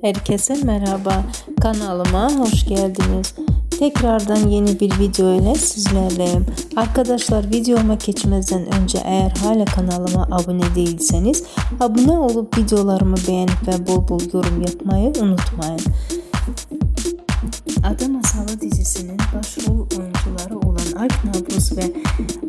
Herkese merhaba. Kanalıma hoş geldiniz. Tekrardan yeni bir video ile sizlerleyim. Arkadaşlar videoma geçmeden önce eğer hala kanalıma abone değilseniz abone olup videolarımı beğenip ve bol bol yorum yapmayı unutmayın. Ada Masalı dizisinin başrol oyuncuları olan Alp Navruz ve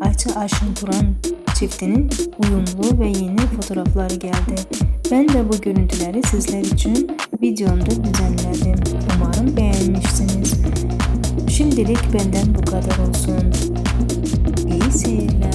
Ayça Ayşin Turan çiftinin uyumlu ve yeni fotoğrafları geldi. Ben de bu görüntüleri sizler için videomda düzenledim. Umarım beğenmişsiniz. Şimdilik benden bu kadar olsun. İyi seyirler.